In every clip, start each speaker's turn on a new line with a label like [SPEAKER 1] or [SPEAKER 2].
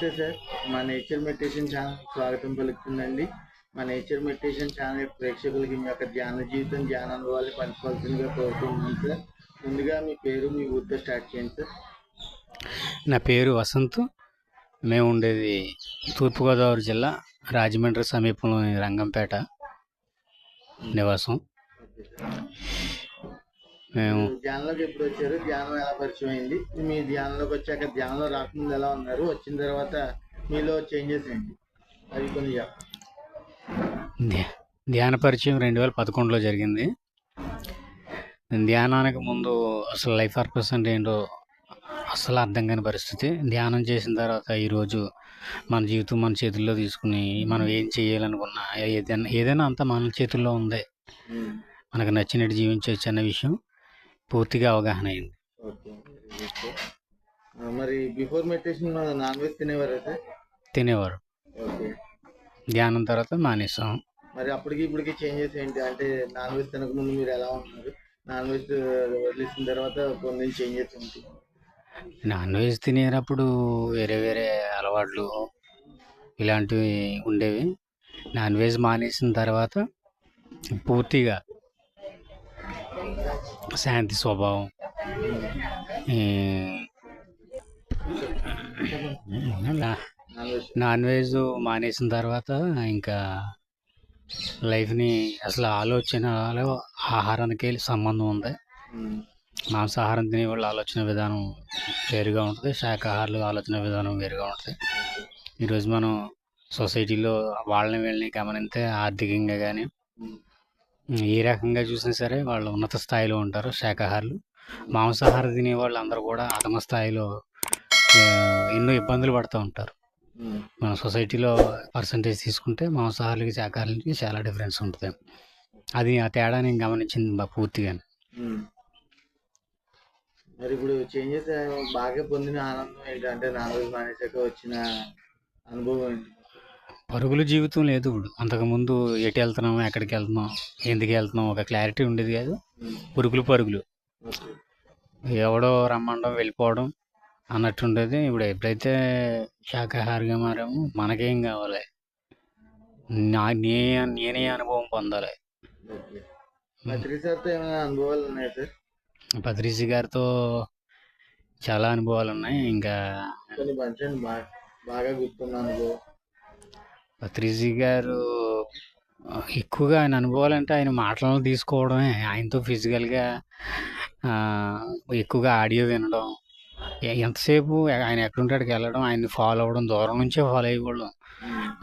[SPEAKER 1] నమస్తే సార్. మా nature meditation channel స్వాగతం పలుకుతుందండి. మా నేచర్ మెడిటేషన్ ఛానల్ ప్రేక్షకులకి మీ యొక్క ధ్యాన జీవితం ధ్యాన అనుభవాలు పంచుకోవాల్సిందిగా కోరుకుంటున్నాను సార్. ముందుగా మీ పేరు మీ ఊరితో స్టార్ట్ చేయండి సార్.
[SPEAKER 2] నా పేరు వసంత్. మేము ఉండేది తూర్పుగోదావరి జిల్లా రాజమండ్రి సమీపంలోని రంగంపేట నివాసం. మేము
[SPEAKER 1] ధ్యానంలోకి ఎప్పుడు వచ్చారు? ధ్యానం ఎలా పరిచయం అయింది మీ ధ్యానంలోకి వచ్చాక ధ్యానంలో రాకముందు ఎలా ఉన్నారు? వచ్చిన తర్వాత మీలో చేంజెస్ ఏంటి? అది కొన్ని
[SPEAKER 2] ధ్యాన పరిచయం రెండు వేల పదకొండులో జరిగింది. ధ్యానానికి ముందు అసలు లైఫ్ పర్పస్ అంటే ఏంటో అసలు అర్థం కాని పరిస్థితి. ధ్యానం చేసిన తర్వాత ఈరోజు మన జీవితం మన చేతుల్లో తీసుకుని మనం ఏం చేయాలనుకున్నా ఏదైనా ఏదైనా అంతా మన చేతుల్లో ఉంది. మనకు నచ్చినట్టు జీవించవచ్చు అన్న విషయం. పూర్తిగా అవగాహన అయింది.
[SPEAKER 1] మరి బిఫోర్ మెడిటేషన్ నాన్ వెజ్ తినేవారా సార్
[SPEAKER 2] తినేవారు. ధ్యానం తర్వాత మానేసాం.
[SPEAKER 1] మరి అప్పటికి ఇప్పటికి చేంజెస్ ఏంటి? అంటే నాన్ వెజ్ తినక ముందు మీరు ఎలా ఉన్నారు? నాన్ వెజ్ వదిలేసిన తర్వాత కొన్ని చేంజెస్ ఏంటి?
[SPEAKER 2] నాన్ వెజ్ తినేటప్పుడు వేరే వేరే అలవాట్లు ఇలాంటివి ఉండేవి. నాన్ వెజ్ మానేసిన తర్వాత పూర్తిగా శాంతి స్వభావం. నా-
[SPEAKER 1] నాన్ వెజ్
[SPEAKER 2] మానేసిన తర్వాత ఇంకా లైఫ్ని అసలు ఆలోచనలో ఆహారానికి సంబంధం ఉంది. మాంసాహారం తినే వాళ్ళ ఆలోచన విధానం వేరుగా ఉంటుంది. శాకాహారుల ఆలోచన విధానం వేరుగా ఉంటుంది. ఈరోజు మనం సొసైటీలో వాళ్ళని వీళ్ళని గమనిస్తే ఆర్థికంగా కానీ ఏ రకంగా చూసినా సరే వాళ్ళు ఉన్నత స్థాయిలో ఉంటారు శాకాహారులు. మాంసాహారం తినే వాళ్ళు అందరూ కూడా అధమ స్థాయిలో ఎన్నో ఇబ్బందులు పడుతూ ఉంటారు. మన సొసైటీలో పర్సంటేజ్ తీసుకుంటే మాంసాహారులకి శాకాహారులకి చాలా డిఫరెన్స్ ఉంటుంది. అది ఆ తేడా నేను గమనించింది బా- పూర్తిగా
[SPEAKER 1] మరి ఇప్పుడు చేంజెస్ బాగా పొందిన ఆనందం ఏంటంటే నాన్ వెజ్ మానేసాక వచ్చిన అనుభవం ఏంటి?
[SPEAKER 2] పరుగుల జీవితం లేదు ఇప్పుడు. అంతకుముందు ఎటు వెళ్తున్నాం ఎక్కడికి వెళ్తున్నాం ఎందుకు వెళ్తున్నాం ఒక క్లారిటీ ఉండేది కాదు. పురుగులు పరుగులు. ఎవడో రమ్మండం వెళ్ళిపోవడం అన్నట్టు ఉండేది. ఇప్పుడు ఎప్పుడైతే శాకాహారిగా మారామో మనకేం కావాలి? నా నే నేనే అనుభవం పొందాలి. పత్రిసి గారితో చాలా అనుభవాలు ఉన్నాయి. ఇంకా
[SPEAKER 1] బాగా గుర్తున్న అనుభవం.
[SPEAKER 2] పత్రిజీ గారు ఎక్కువగా ఆయన అనుభవాలు అంటే ఆయన మాటలను తీసుకోవడమే. ఆయనతో ఫిజికల్గా ఎక్కువగా ఆడియో వినడం ఎంతసేపు ఆయన ఎక్కడుంటాడికి వెళ్ళడం ఆయన్ని ఫాలో అవ్వడం దూరం నుంచే ఫాలో అయ్యేవాళ్ళం.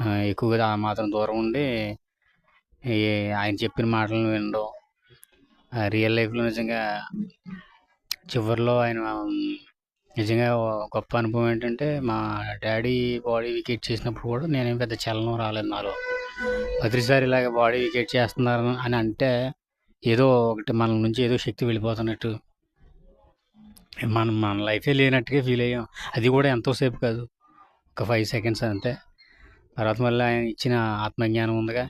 [SPEAKER 2] ఆ, ఎక్కువగా ఆ మాత్రం దూరం ఉండి ఆయన చెప్పిన మాటలను వినడం రియల్ లైఫ్లో నిజంగా చివరిలో ఆయన నిజంగా గొప్ప అనుభవం ఏంటంటే మా డాడీ బాడీ వికెట్ చేసినప్పుడు కూడా నేనేం పెద్ద చలనం రాలేదు నాలో. ప్రతిసారి ఇలాగ బాడీ వికెట్ చేస్తున్నారు అని అంటే ఏదో ఒకటి మన నుంచి ఏదో శక్తి వెళ్ళిపోతున్నట్టు. మనం మన లైఫే లేనట్టుగా ఫీల్ అయ్యాం. అది కూడా ఎంతోసేపు కాదు. ఒక ఫైవ్ సెకండ్స్ అంతే. తర్వాత మళ్ళీ ఆయన ఇచ్చిన ఆత్మజ్ఞానం ఉందిగా.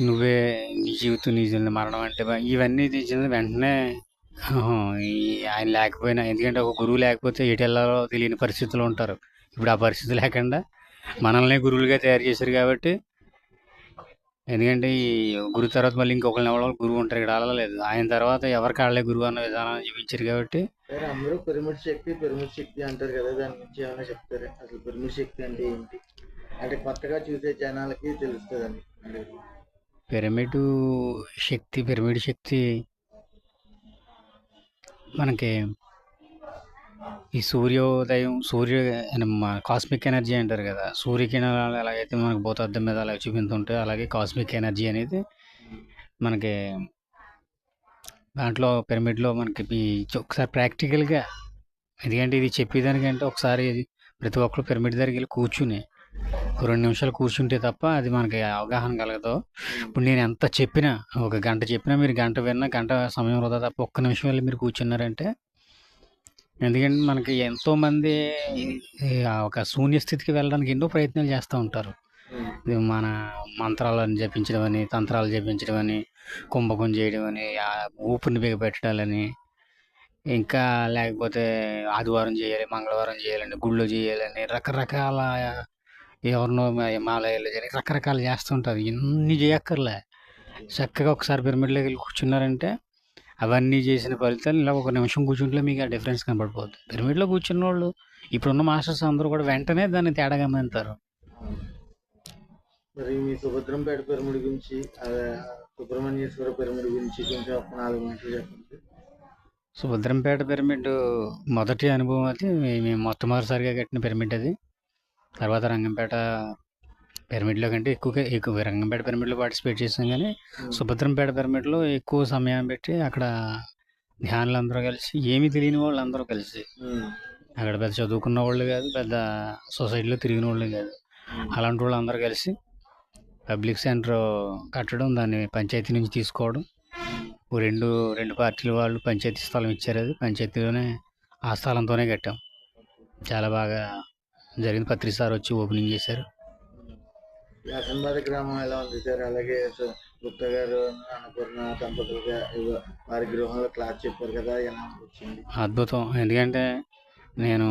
[SPEAKER 2] నువ్వే నీ జీవితం నీ జీవితం మరణం అంటే ఇవన్నీ తీసిన వెంటనే ఆయన లేకపోయినా ఎందుకంటే ఒక గురువు లేకపోతే ఎటు వెళ్ళాలో తెలియని పరిస్థితులు ఉంటారు. ఇప్పుడు ఆ పరిస్థితి లేకుండా మనల్ని గురువులుగా తయారు చేశారు కాబట్టి ఎందుకంటే ఈ గురు తర్వాత మళ్ళీ ఇంకొకరిని ఎవరో గురువు ఉంటారు. ఇక్కడ అలా ఆయన తర్వాత ఎవరికి వాళ్ళే గురువు అన్న విధానాన్ని చూపించారు కాబట్టి
[SPEAKER 1] అందరూ పిరమిడ్ శక్తి పిరమిడ్ శక్తి అంటారు కదా దాని గురించి ఏమైనా చెప్తారా? అసలు పిరమిడ్ శక్తి అంటే ఏంటి? అంటే కొత్తగా చూసే జనాలకి తెలుస్తుందండి.
[SPEAKER 2] పిరమిడ్ శక్తి పిరమిడ్ శక్తి మనకి ఈ సూర్యోదయం సూర్య కాస్మిక్ ఎనర్జీ అంటారు కదా. సూర్యకిరణాలు ఎలాగైతే మనకు భూతార్థం మీద అలా చూపించుంటే అలాగే కాస్మిక్ ఎనర్జీ అనేది మనకి దాంట్లో పిరమిడ్లో మనకి ఒకసారి ప్రాక్టికల్గా ఎందుకంటే ఇది చెప్పేదానికంటే ఒకసారి ప్రతి ఒక్కరు పిరమిడ్ దగ్గరికి వెళ్ళి కూర్చుని రెండు నిమిషాలు కూర్చుంటే తప్ప అది మనకి అవగాహన కలగదు. ఇప్పుడు నేను ఎంత చెప్పినా ఒక గంట చెప్పినా మీరు గంట విన్నా గంట సమయం వృధా తప్ప ఒక్క నిమిషం వెళ్ళి మీరు కూర్చున్నారంటే ఎందుకంటే మనకి ఎంతోమంది ఒక శూన్య స్థితికి వెళ్ళడానికి ఎన్నో ప్రయత్నాలు చేస్తూ ఉంటారు. మన మంత్రాలను జపించడం అని తంత్రాలు జపించడం అని కుంభకం చేయడం అని ఊపిరిని బిగపెట్టడాలని ఇంకా లేకపోతే ఆదివారం చేయాలి మంగళవారం చేయాలని గుళ్ళో చేయాలని రకరకాల ఎవరినో హిమాలయాలు చేయాలి రకరకాలు చేస్తుంటారు. ఇన్ని చేయక్కర్లే. చక్కగా ఒకసారి పిరమిడ్లోకి వెళ్ళి కూర్చున్నారంటే అవన్నీ చేసిన ఫలితాలు ఇలా ఒక నిమిషం కూర్చుంటే మీకు ఆ డిఫరెన్స్ కనపడిపోతుంది పిరమిడ్లో కూర్చున్న వాళ్ళు ఇప్పుడున్న మాస్టర్స్ అందరూ కూడా వెంటనే దాన్ని తేడా గమనిస్తారు
[SPEAKER 1] మరి మీ సుభద్రంపేట పిరమిడ్ గురించి సుబ్రహ్మణ్యేశ్వర పిరమిడ్ గురించి కొంచెం ఒక నాలుగు మాటలు చెప్పండి.
[SPEAKER 2] సుభద్రంపేట పిరమిడ్ మొదటి అనుభవం అది మేము మొట్టమొదటిసారిగా కట్టిన పిరమిడ్ అది. తర్వాత రంగంపేట పిరమిడ్లో కంటే ఎక్కువగా ఎక్కువ రంగంపేట పిరమిడ్లో పార్టిసిపేట్ చేసాం కానీ సుభద్రంపేట పిరమిడ్లో ఎక్కువ సమయం పెట్టి అక్కడ ధ్యానులు అందరూ కలిసి ఏమీ తెలియని వాళ్ళు అందరూ కలిసి. అక్కడ పెద్ద చదువుకున్న వాళ్ళు కాదు పెద్ద సొసైటీలో తిరిగిన వాళ్ళు కాదు. అలాంటి వాళ్ళు అందరూ కలిసి పబ్లిక్ సెంటర్ కట్టడం దాన్ని పంచాయతీ నుంచి తీసుకోవడం. ఓ రెండు రెండు పార్టీల వాళ్ళు పంచాయతీ స్థలం ఇచ్చారు అది. పంచాయతీలోనే ఆ స్థలంతోనే కట్టాం. చాలా బాగా జరిగింది. పత్రిక సార్ వచ్చి ఓపెనింగ్ చేశారు.
[SPEAKER 1] వ్యాసంబాద గ్రామం ఎలా ఉంది సార్? అలాగే గుప్తా గారు అన్నపూర్ణ దంపతులుగా వారి గృహంలో క్లాస్ చెప్పారు కదా ఎలా అనిపించింది?
[SPEAKER 2] అద్భుతం. ఎందుకంటే నేను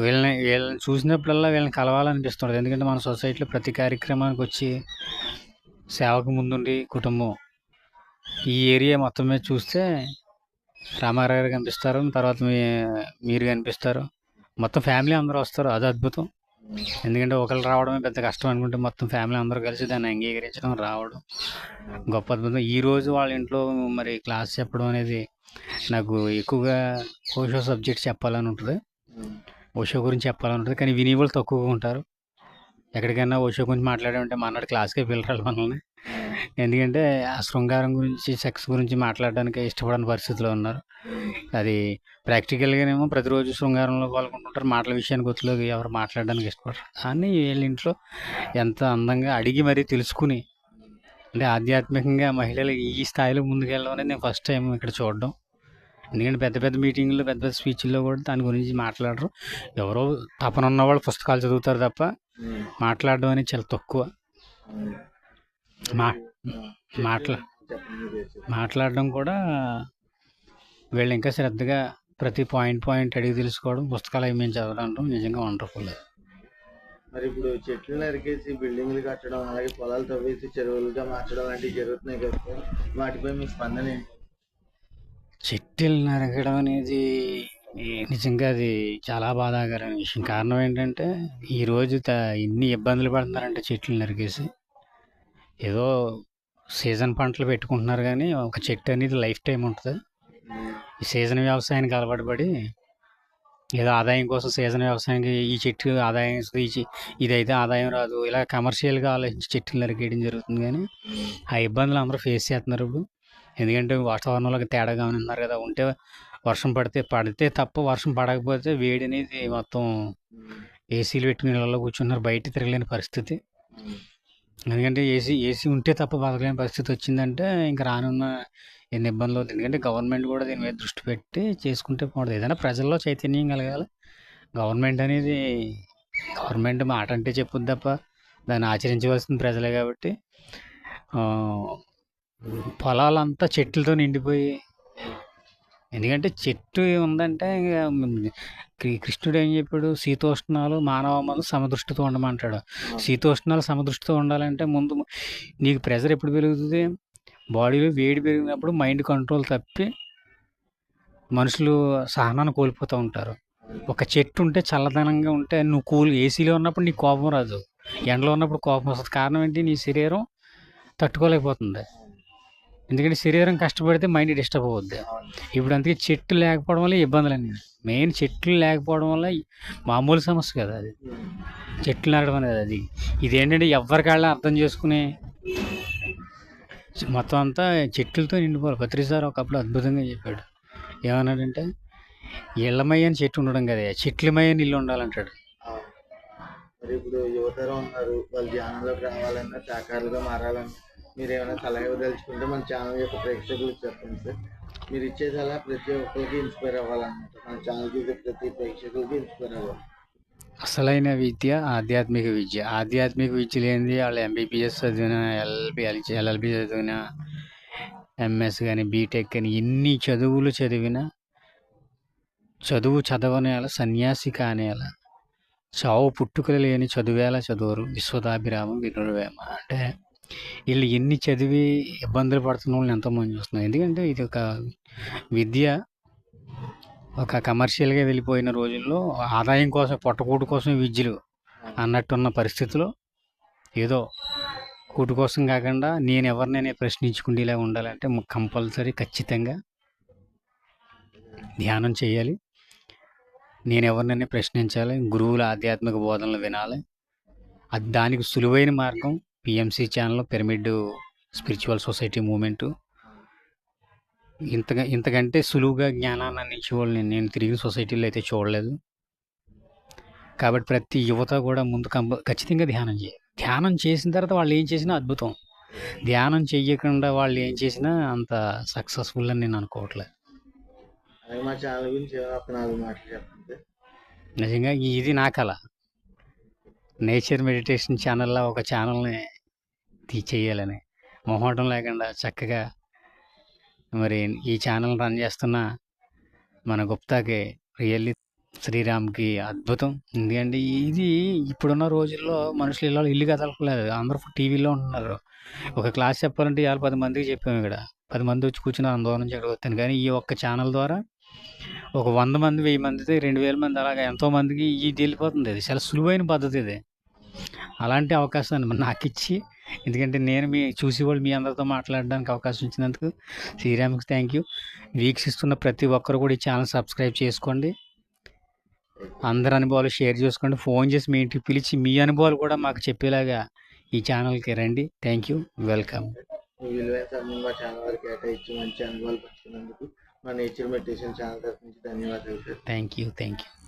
[SPEAKER 2] వీళ్ళని వీళ్ళని చూసినప్పుడల్లా వీళ్ళని కలవాలనిపిస్తుంది ఎందుకంటే మన సొసైటీలో ప్రతి కార్యక్రమానికి వచ్చి సేవకు ముందుండి కుటుంబం. ఈ ఏరియా మొత్తం మీద చూస్తే రామారావు గారు కనిపిస్తారు. తర్వాత మీ మీరు కనిపిస్తారు. మొత్తం ఫ్యామిలీ అందరూ వస్తారు. అది అద్భుతం. ఎందుకంటే ఒకరు రావడమే పెద్ద కష్టం అనుకుంటే మొత్తం ఫ్యామిలీ అందరూ కలిసి దాన్ని అంగీకరించడం రావడం గొప్ప అద్భుతం. ఈరోజు వాళ్ళ ఇంట్లో మరి క్లాస్ చెప్పడం అనేది నాకు ఎక్కువగా ఓషో సబ్జెక్ట్ చెప్పాలని ఉంటుంది. ఓషో గురించి చెప్పాలని ఉంటుంది. కానీ వినే వాళ్ళు తక్కువగా ఉంటారు. ఎక్కడికైనా ఓషో గురించి మాట్లాడామంటే అన్నాడు క్లాస్కే పిల్లరాలు మనల్ని. ఎందుకంటే ఆ శృంగారం గురించి సెక్స్ గురించి మాట్లాడడానికి ఇష్టపడని పరిస్థితిలో ఉన్నారు. అది ప్రాక్టికల్గానేమో ప్రతిరోజు శృంగారంలో పాల్గొంటుంటారు. మాటల విషయానికి వచ్చేలోకి ఎవరు మాట్లాడడానికి ఇష్టపడరు. కానీ వీళ్ళ ఇంట్లో ఎంత అందంగా అడిగి మరీ తెలుసుకుని అంటే ఆధ్యాత్మికంగా మహిళలు ఈ స్థాయిలో ముందుకెళ్ళడం అనేది నేను ఫస్ట్ టైం ఇక్కడ చూడడం. ఎందుకంటే పెద్ద పెద్ద మీటింగ్లో పెద్ద పెద్ద స్పీచ్ల్లో కూడా దాని గురించి మాట్లాడరు. ఎవరో తపన ఉన్న వాళ్ళు పుస్తకాలు చదువుతారు తప్ప మాట్లాడడం అనేది చాలా తక్కువ. మా మాట్లా. మాట్లాడడం కూడా వీళ్ళు ఇంకా శ్రద్ధగా ప్రతి పాయింట్ పాయింట్ అడిగి తెలుసుకోవడం పుస్తకాలు అవి మేము చదవడం నిజంగా వండర్ఫుల్
[SPEAKER 1] మరి ఇప్పుడు చెట్లు నరికేసి బిల్డింగ్లు కట్టడం అలాగే పొలాలు తవ్వేసి చెరువులుగా మార్చడం లాంటివి జరుగుతున్నాయి కదా. వాటిపై మీ స్పందన ఏంటి
[SPEAKER 2] చెట్టులు నరకడం అనేది నిజంగా అది చాలా బాధాకరమైన విషయం కారణం ఏంటంటే ఈరోజు త ఇన్ని ఇబ్బందులు పడుతున్నారంటే చెట్లు నరికేసి ఏదో సీజన్ పంటలు పెట్టుకుంటున్నారు కానీ ఒక చెట్టు అనేది లైఫ్ టైం ఉంటుంది. ఈ సీజన్ వ్యవసాయానికి అలవాటు పడి ఏదో ఆదాయం కోసం సీజన్ వ్యవసాయానికి ఈ చెట్టు ఆదాయం ఈ ఇదైతే ఆదాయం రాదు. ఇలా కమర్షియల్గా ఆలోచించి చెట్లు నరికేయడం జరుగుతుంది కానీ ఆ ఇబ్బందులు అందరూ ఫేస్ చేస్తున్నారు ఇప్పుడు. ఎందుకంటే వాతావరణంలోకి తేడా ఉన్నారు కదా ఉంటే వర్షం పడితే పడితే తప్ప వర్షం పడకపోతే వేడి అనేది మొత్తం ఏసీలు పెట్టుకుని ఇళ్ళలో కూర్చున్నారు బయట తిరగలేని పరిస్థితి. ఎందుకంటే ఏసీ ఏసీ ఉంటే తప్ప బతకలేని పరిస్థితి వచ్చిందంటే ఇంకా రానున్న ఎన్ని ఇబ్బందులు అవుతుంది ఎందుకంటే గవర్నమెంట్ కూడా దీని మీద దృష్టి పెట్టి చేసుకుంటే బాగుంటుంది. ఏదైనా ప్రజల్లో చైతన్యం కలగాలి. గవర్నమెంట్ అనేది గవర్నమెంట్ మాట అంటే చెప్పుద్ది తప్ప దాన్ని ఆచరించవలసింది ప్రజలే కాబట్టి పొలాలంతా చెట్లతో నిండిపోయి ఎందుకంటే చెట్టు ఉందంటే కృష్ణుడు ఏం చెప్పాడు? శీతోష్ణాలు మానవమ్మలు సమదృష్టితో ఉండమంటాడు. శీతోష్ణాలు సమదృష్టితో ఉండాలంటే ముందు నీకు ప్రెషర్ ఎప్పుడు పెరుగుతుంది? బాడీలో వేడి పెరిగినప్పుడు మైండ్ కంట్రోల్ తప్పి మనుషులు సహనాన్ని కోల్పోతూ ఉంటారు. ఒక చెట్టు ఉంటే చల్లదనంగా ఉంటే నువ్వు కూల్ ఏసీలో ఉన్నప్పుడు నీకు కోపం రాదు. ఎండలో ఉన్నప్పుడు కోపం వస్తుంది. కారణం ఏంటి? నీ శరీరం తట్టుకోలేకపోతుంది. ఎందుకంటే శరీరం కష్టపడితే మైండ్ డిస్టర్బ్ అవుద్ది. ఇప్పుడు అందుకే చెట్లు లేకపోవడం వల్ల ఇబ్బందులు అన్నీ మెయిన్ చెట్లు లేకపోవడం వల్ల మామూలు సమస్య కదా అది. చెట్లు నరకడం అనేది అది. ఇదేంటంటే ఎవరికాళ్ళ అర్థం చేసుకునే మొత్తం అంతా చెట్లతో నిండిపోవాలి. పత్రి సార్ ఒకప్పుడు అద్భుతంగా చెప్పాడు. ఏమన్నాడంటే ఇళ్ళమయ్య అని చెట్టు ఉండడం కదా చెట్లమయ్య అని ఇల్లు ఉండాలంటాడు.
[SPEAKER 1] ఇప్పుడు యువతరం ఉన్నారు. వాళ్ళు ధ్యానంలోకి రావాలన్నా శాఖాలుగా మారాలన్నా మీరు ఏమైనా సలహా ఇవ్వదలుచుకుంటే మన ఛానల్ యొక్క ప్రేక్షకులకు చెప్పండి సార్. మీరు ఇచ్చే సలహా ప్రతి ఒక్కరికి ఇన్స్పైర్ అవ్వాలన్నమాట. మన ఛానల్ చూసే ప్రతి ప్రేక్షకులకి ఇన్స్పైర్ అవ్వాలి.
[SPEAKER 2] అసలైన విద్య ఆధ్యాత్మిక విద్య. ఆధ్యాత్మిక విద్య లేనిది వాళ్ళు ఎంబీబీఎస్ చదివిన ఎల్ఎల్బి ఎల్ఎల్బి చదివిన ఎంఎస్ కానీ బీటెక్ కానీ ఎన్ని చదువులు చదివినా చదువు చదవనేల సన్యాసి కానేల చావు పుట్టుకలు లేని చదువేలా చదువురు. విశ్వదాభిరామం వినురవేమ? అంటే వీళ్ళు ఎన్ని చదివి ఇబ్బందులు పడుతున్న వాళ్ళని ఎంతోమంది చూస్తున్నారు. ఎందుకంటే ఇది ఒక విద్య ఒక కమర్షియల్గా వెళ్ళిపోయిన రోజుల్లో ఆదాయం కోసం పొట్టకూటు కోసం విద్యలు అన్నట్టున్న పరిస్థితిలో ఏదో కూటు కోసం కాకుండా నేను ఎవరినైనా ప్రశ్నించుకుండేలా ఉండాలంటే కంపల్సరీ ఖచ్చితంగా ధ్యానం చేయాలి. నేను ఎవరినైనా ప్రశ్నించాలి. గురువుల ఆధ్యాత్మిక బోధనలు వినాలి. అది దానికి సులువైన మార్గం. PMC channel pyramid spiritual society movement ఇంతగా ఇంతకంటే సులువుగా జ్ఞానాన్ని అందించే వాళ్ళని నేను తిరిగిన సొసైటీలో అయితే చూడలేదు. కాబట్టి ప్రతి యువత కూడా ముందు కంప ఖచ్చితంగా ధ్యానం చేయాలి. ధ్యానం చేసిన తర్వాత వాళ్ళు ఏం చేసినా అద్భుతం. ధ్యానం చెయ్యకుండా వాళ్ళు ఏం చేసినా అంత సక్సెస్ఫుల్ అని నేను అనుకోవట్లేదు నిజంగా ఇది నా కళ నేచర్ మెడిటేషన్ ఛానల్లో ఒక ఛానల్ని తీసేయాలని. మొహమాటం లేకుండా చక్కగా మరి ఈ ఛానల్ రన్ చేస్తున్న మన గుప్తాకి రియల్లీ శ్రీరామ్కి అద్భుతం. ఎందుకంటే ఇది ఇప్పుడున్న రోజుల్లో మనుషులు ఇలా ఇల్లు కదలకలేదు అందరూ టీవీలో ఉంటున్నారు. ఒక క్లాస్ చెప్పాలంటే ఇవాళ పది మందికి చెప్పాము ఇక్కడ. పది మంది వచ్చి కూర్చుని ఆందోళన నుంచి కానీ ఈ ఒక్క ఛానల్ ద్వారా ఒక వంద మంది వెయ్యి మంది రెండు వేల మంది అలాగా ఎంతో మందికి ఇది వెళ్ళిపోతుంది. ఇది చాలా సులువైన పద్ధతి ఇది. అలాంటి అవకాశాన్ని నాకు ఇచ్చి ఎందుకంటే నేను మీ చూసేవాళ్ళు మీ అందరితో మాట్లాడడానికి అవకాశం ఇచ్చినందుకు శ్రీరామ్కి థ్యాంక్ యూ వీక్షిస్తున్న ప్రతి ఒక్కరు కూడా ఈ ఛానల్ సబ్స్క్రైబ్ చేసుకోండి. అందరి అనుభవాలు షేర్ చేసుకోండి. ఫోన్ చేసి మీ ఇంటికి పిలిచి మీ అనుభవాలు కూడా మాకు చెప్పేలాగా ఈ ఛానల్కి రండి. థ్యాంక్ యూ వెల్కమ్
[SPEAKER 1] మీ విలువైన సమయం మా ఛానల్ వారికి కేటాయించి మంచి అనుభవాలు పంచుకున్నందుకు మా నేచర్ మెడిటేషన్ ఛానల్ తరఫు నుంచి ధన్యవాదాలు.
[SPEAKER 2] Thank you thank you